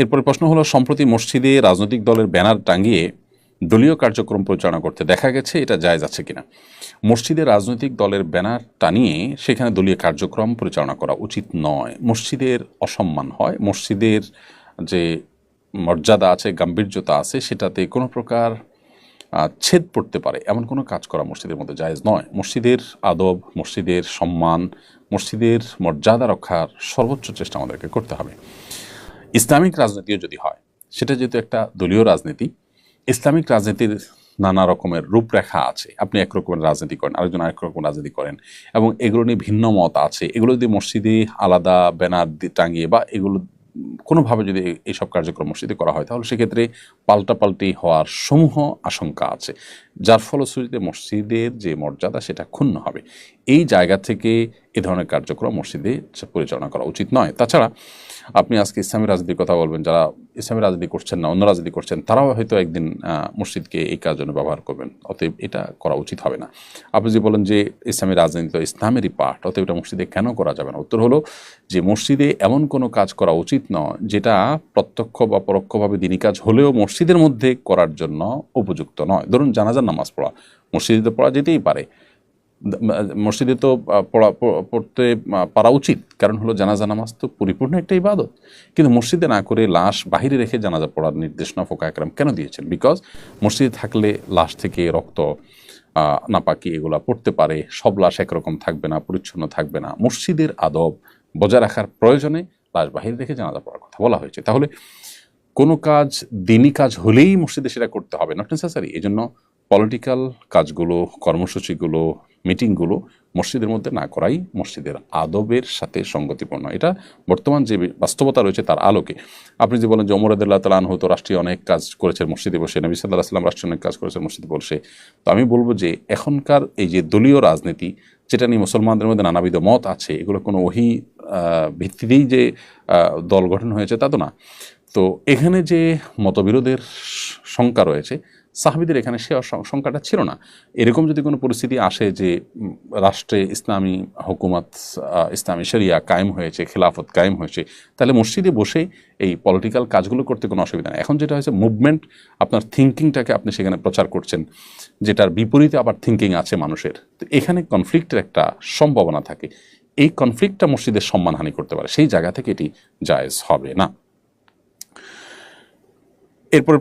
এরপরে প্রশ্ন হলো, সম্প্রতি মসজিদে রাজনৈতিক দলের ব্যানার টাঙিয়ে দলীয় কার্যক্রম পরিচালনা করতে দেখা গেছে, এটা জায়েজ আছে কিনা? মসজিদে রাজনৈতিক দলের ব্যানার টানিয়ে সেখানে দলীয় কার্যক্রম পরিচালনা করা উচিত নয়। মসজিদের অসম্মান হয়, মসজিদের যে মর্যাদা আছে, গাম্ভীর্যতা আছে, সেটাতে কোনো প্রকার ছেদ পড়তে পারে। এমন কোনো কাজ করা মসজিদের মধ্যে জায়েজ নয়। মসজিদের আদব, মসজিদের সম্মান, মসজিদের মর্যাদা রক্ষার সর্বোচ্চ চেষ্টা আমাদেরকে করতে হবে। ইসলামিক রাজনীতিও যদি হয়, সেটা যেহেতু একটা দলীয় রাজনীতি, ইসলামিক রাজনীতির নানা রকমের রূপরেখা আছে। আপনি একরকমের রাজনীতি করেন, আরেকজন আরেক রকম রাজনীতি করেন এবং এগুলো নিয়ে ভিন্ন মত আছে। এগুলো যদি মসজিদে আলাদা ব্যানার টাঙিয়ে বা এগুলো কোনোভাবে যদি এইসব কার্যক্রম মসজিদে করা হয়, তাহলে সেক্ষেত্রে পাল্টাপাল্টি হওয়ার সমূহ আশঙ্কা আছে। যার ফলশ্রুতিতে মসজিদের যে মর্যাদা, সেটা ক্ষুণ্ণ হবে। এই জায়গা থেকে এ ধরনের কার্যক্রম মসজিদে পরিচালনা করা উচিত নয়। তাছাড়া আপনি আজকে ইসলামী রাজনীতির কথা বলবেন, যারা ইসলামী রাজনীতি করছেন না, অন্য রাজনীতি করছেন, তারাও হয়তো একদিন মসজিদকে এই কাজ জন্য ব্যবহার করবেন। অতএব এটা করা উচিত হবে না। আপনি যে বলেন যে ইসলামী রাজনীতি তো ইসলামেরই পাঠ, অতএব এটা মসজিদে কেন করা যাবে না? উত্তর হলো যে মসজিদে এমন কোনো কাজ করা উচিত নয়, যেটা প্রত্যক্ষ বা পরোক্ষভাবে দিনী কাজ হলেও মসজিদের মধ্যে করার জন্য উপযুক্ত নয়। ধরুন জানাজার নামাজ পড়া, মসজিদে তো পড়া যেতেই পারে মসজিদে তো পড়া পড়তে পারা উচিত। কারণ হলো জানাজা নামাজ তো পরিপূর্ণ একটা ইবাদত। কিন্তু মসজিদে না করে লাশ বাহিরে রেখে জানাজা পড়ার নির্দেশনা ফোকা একরাম কেন দিয়েছেন? বিকজ মসজিদে থাকলে লাশ থেকে রক্ত নাপাকি এগুলা পড়তে পারে। সব লাশ একরকম থাকবে না, পরিচ্ছন্ন থাকবে না। মসজিদের আদব বজায় রাখার প্রয়োজনে লাশ বাহিরে রেখে জানাজা পড়ার কথা বলা হয়েছে। তাহলে কোনো কাজ, দিনই কাজ হলেই মসজিদে সেটা করতে হবে। নট নেসেসারি এই জন্য পলিটিক্যাল কাজগুলো, কর্মসূচিগুলো মিটিংগুলো মসজিদের মধ্যে না করাই মসজিদের আদবের সাথে সঙ্গতিপূর্ণ। এটা বর্তমান যে বাস্তবতা রয়েছে তার আলোকে। আপনি যে বলেন যে ওমর আদুল্লাহ তালান হয়তো রাষ্ট্রীয় অনেক কাজ করেছেন মসজিদে বসে, নবী সাল্লাহ আসলাম রাষ্ট্রীয় অনেক কাজ করেছেন মসজিদে বসে। তো আমি বলব যে এখনকার এই যে দলীয় রাজনীতি, যেটা নিয়ে মুসলমানদের মধ্যে নানাবিধ মত আছে, এগুলো কোনো ওহি ভিত্তিতেই যে দল গঠন হয়েছে তা তো না। তো এখানে যে মতবিরোধের শঙ্কা রয়েছে সাহাবিদের এখানে সে শঙ্কাটা ছিল না। এরকম যদি কোনো পরিস্থিতি আসে যে রাষ্ট্রে ইসলামী হুকুমত ইসলামী শরিয়া কায়েম হয়েছে, খেলাফত কায়েম হয়েছে, তাহলে মসজিদে বসে এই পলিটিক্যাল কাজগুলো করতে কোনো অসুবিধা নেই। এখন যেটা হয়েছে মুভমেন্ট আপনার থিঙ্কিংটাকে আপনি সেখানে প্রচার করছেন, যেটার বিপরীতে আবার থিঙ্কিং আছে মানুষের। তো এখানে কনফ্লিক্টের একটা সম্ভাবনা থাকে। এই কনফ্লিক্টটা মসজিদের সম্মানহানি করতে পারে। সেই জায়গা থেকে এটি জায়েজ হবে না। এরপরে